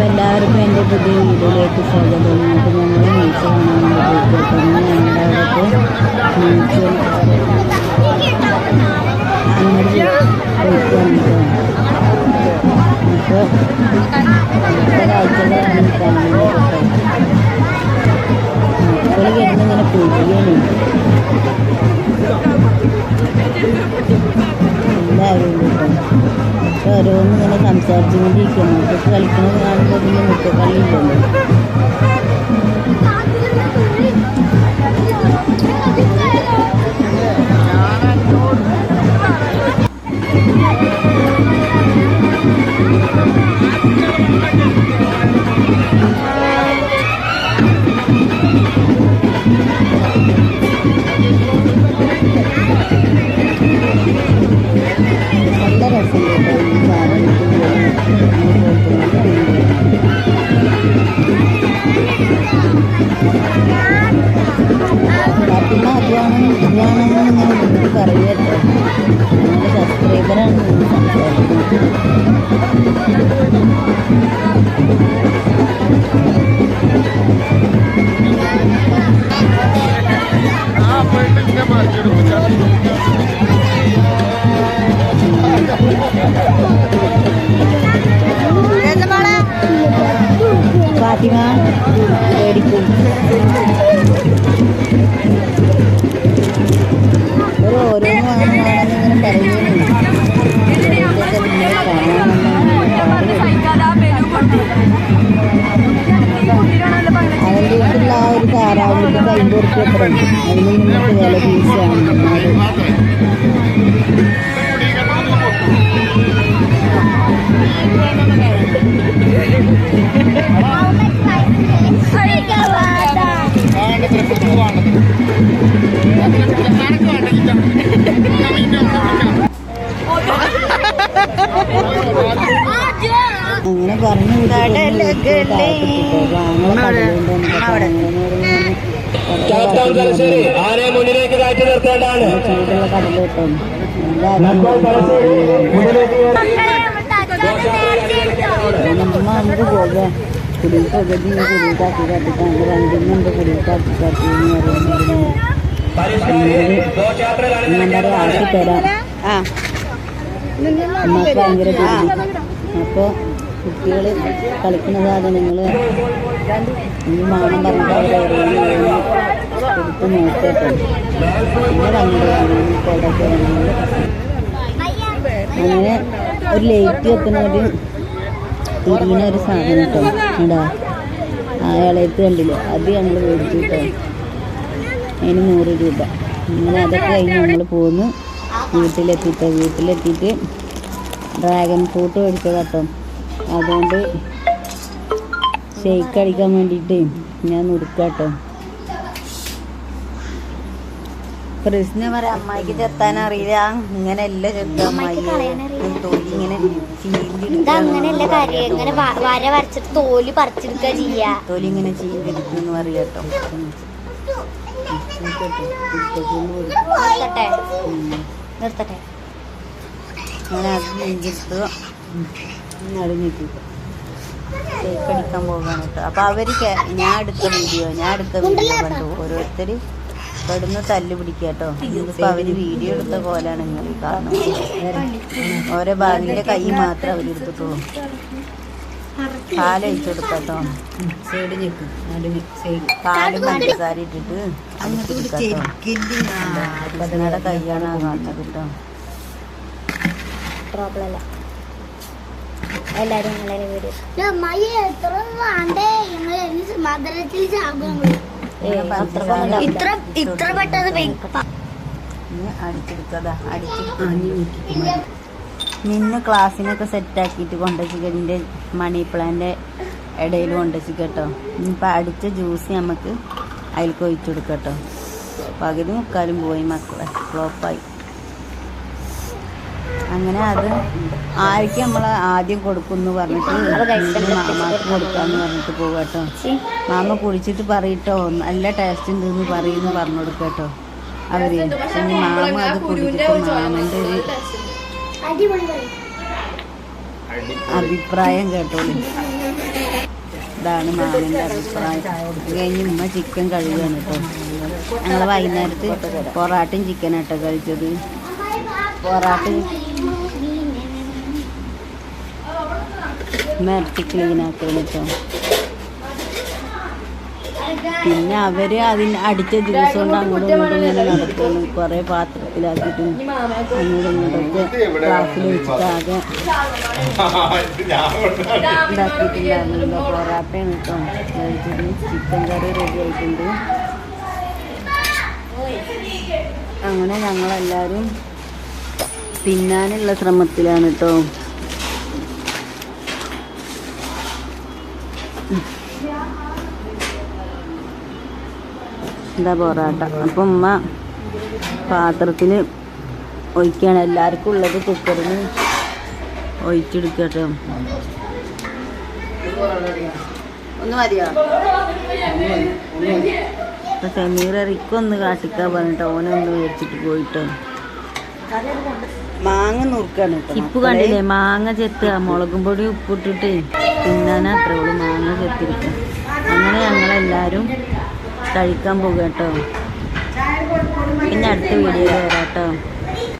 അപ്പോൾ എല്ലാവർക്കും എന്റെ പുതിയ വീഡിയോയിലേക്ക് സ്വാഗതം. നമുക്ക് ഞങ്ങൾ മീച്ച കാണാൻ പോയിട്ടുണ്ട് ഞങ്ങളുടെ അവിടുത്തെ മീച്ച അങ്ങോട്ട് പോയിട്ട് വന്നിട്ട് അപ്പോൾ ഒരാഴ്ചകളാണ് കാണുന്നത് മക്കൾ കിടന്ന് ഇങ്ങനെ പൊരിയാണ് എല്ലാവരും ഉണ്ട്? കേട്ടോ അപ്പോൾ ഓരോന്ന് ഇങ്ങനെ സംസാരിച്ചുകൊണ്ടിരിക്കുന്നു മക്കൾക്ക് കളിക്കുന്നത് pag minuto kalilong. Thank you. ഒരു താറാവിന്റെ അമ്പത് റുപ്യ എത്ര അതിന് നിങ്ങൾക്ക് വില പീസാണ് അത് പറഞ്ഞു തലശ്ശേരി ആരെ മുന്നിലേക്ക് നിർത്തേണ്ടതാണ് നമുക്ക് പോകാം പകുതി കാട്ടി രണ്ടിനുണ്ട് കാട്ടി കാട്ടി എന്ന് പറയുന്നത് ആക്കി തരാം അമ്മയ്ക്ക് ഭയങ്കര അപ്പോൾ കുട്ടികൾ കളിക്കുന്ന സാധനങ്ങൾ ഈ മാണം പറഞ്ഞിട്ട് അവർ എടുത്ത് നോക്കട്ടെ അങ്ങനെ ഒരു ലൈറ്റ് വെക്കുന്ന ഒരു തിരിയുന്ന ഒരു സാധനം കേട്ടോ. എന്താ ആ ഇളയത്ത് കണ്ടില്ലേ? അത് ഞങ്ങൾ മേടിച്ചു കേട്ടോ അതിന് നൂറ് രൂപ. അങ്ങനെ അതൊക്കെ കഴിഞ്ഞ് നമ്മൾ പോന്ന്. വീട്ടിലെത്തിയിട്ട് വീട്ടിലെത്തിയിട്ട് ഡ്രാഗൺ ഫ്രൂട്ട് മേടിച്ചത് കേട്ടോ അതുകൊണ്ട് ഷെയ്ക്ക് അടിക്കാൻ വേണ്ടിയിട്ട് ഞാൻ നുറുക്കാട്ടോ. പ്രശ്നം പറയാം അമ്മായിക്ക് ചെത്താൻ അറിയില്ല. ഇങ്ങനെ എല്ലാം അമ്മായി തൊലി ഇങ്ങനെ ഇതങ്ങനെയല്ല കാര്യം. ചീന്തി ഇങ്ങനെ വ- വര വരച്ചിട്ട് തോൽ പറിച്ചെടുക്കുക ചെയ്യാ. തൊലി ഇങ്ങനെ ചീന്തിരിക്കുന്നു പറയാട്ടോ. നിർത്തട്ടെ? നിർത്തട്ടെ? ഞാൻ അത് ചീന്തിട്ട് നടുങ്ങിട്ടിട്ട് ഷേക്ക് അടിക്കാൻ പോകാണ് കേട്ടോ അപ്പൊ അവർ ഞാൻ എടുത്ത വീഡിയോ ഞാൻ എടുത്ത വീഡിയോ കണ്ടു. ഓരോരുത്തര് പെടുന്ന് തല്ല് പിടിക്കുക കേട്ടോ ഇതിപ്പോ അവർ വീഡിയോ എടുത്ത പോലാണ് നിങ്ങൾ കാണുന്നത്. ഓരോ ഭാഗിന്റെ കൈ മാത്രമേ അവരെടുത്തിട്ടുള്ളൂ പാലൊഴിച്ചു കൊടുക്കാട്ടോ പാലും പഞ്ചസാര ഇട്ടിട്ട് പതിനാടെ കൈയാണ് കാണുന്നത് കേട്ടോ പ്രോബ്ലം എല്ലാരും നിങ്ങളെ വീഡിയോ എത്ര വേണ്ടേ? മധുരത്തിൽ ഇത്ര ഇത്ര പെട്ടെന്ന് അടിച്ചെടുക്കതാ. അടിച്ചെടുത്ത് നിന്ന് ക്ലാസ്സിനൊക്കെ സെറ്റാക്കിയിട്ട് കൊണ്ടുവച്ചിക്കതിന്റെ മണി പ്ലാന്റ് ഇടയിൽ കൊണ്ടുവച്ച് കേട്ടോ ഇനിയിപ്പോൾ അടിച്ച ജ്യൂസ് നമുക്ക് അതിലേക്ക് ഒഴിച്ചു പകുതി മുക്കാലും പോയി മക്കളെ. ഫ്ലോപ്പായി അങ്ങനെ അത് ആർക്ക് നമ്മൾ ആദ്യം കൊടുക്കുന്നു പറഞ്ഞിട്ട് മാമാക്ക് കൊടുക്കാന്ന് പറഞ്ഞിട്ട് പോകും കേട്ടോ. മാമ കുടിച്ചിട്ട് പറയട്ടോ നല്ല ടേസ്റ്റ് ഉണ്ടെന്ന് പറയുന്നു പറഞ്ഞു കൊടുക്കട്ടോ കേട്ടോ. അവർ മാമ അത് കുടിച്ചിട്ട് മാമന്റെ ഒരു അഭിപ്രായം കേട്ടോ ഇതാണ് മാമന്റെ അഭിപ്രായം. അത് കഴിഞ്ഞ് ഉമ്മ ചിക്കൻ കഴുകുകയാണ് കേട്ടോ. ഞങ്ങൾ വൈകുന്നേരത്ത് പൊറാട്ടയും ചിക്കനാട്ടോ കഴിച്ചത്. പൊറാട്ട ക്ലീൻ ആക്കണം കേട്ടോ പിന്നെ അവർ അതിന് അടിച്ച ജ്യൂസ് കൊണ്ട് അങ്ങോട്ടും ഇങ്ങോട്ടും ഇങ്ങനെ നടക്കുന്നു കുറെ പാത്രത്തിലാക്കിയിട്ടും അങ്ങോട്ടും ഇങ്ങോട്ടൊക്കെ ഗ്ലാസ്സിൽ വെച്ചിട്ട് ആകെ പൊറാട്ടയാണ് കേട്ടോ ചിക്കൻ കറി റെഡി ആയിട്ടുണ്ട്. അങ്ങനെ ഞങ്ങളെല്ലാവരും തിന്നാനുള്ള ശ്രമത്തിലാണ് കേട്ടോ എന്താ പൊറാട്ട? അപ്പം ഉമ്മ പാത്രത്തിൽ ഒഴിക്കുകയാണ് എല്ലാവർക്കും ഉള്ളത് കുക്കറിന് ഒഴിച്ചെടുക്കട്ടെ. ഒന്ന് മതിയോ? അപ്പൊ കാട്ടിക്കാൻ പറഞ്ഞിട്ട് ഓനൊന്ന് മേടിച്ചിട്ട് പോയിട്ടോ. മാങ്ങ നുറുക്കാണ് ഇപ്പ് കണ്ടില്ലേ മാങ്ങ ചെത്തുക മുളകും പൊടി ഉപ്പിട്ടിട്ട് തിന്നാനാ അത്ര ഉള്ളു മാങ്ങ ചെത്തിരിക്കുക അങ്ങനെ ഞങ്ങളെല്ലാവരും കഴിക്കാൻ പോകുക കേട്ടോ പിന്നെ അടുത്ത വീഡിയോ വരാട്ടോ കേട്ടോ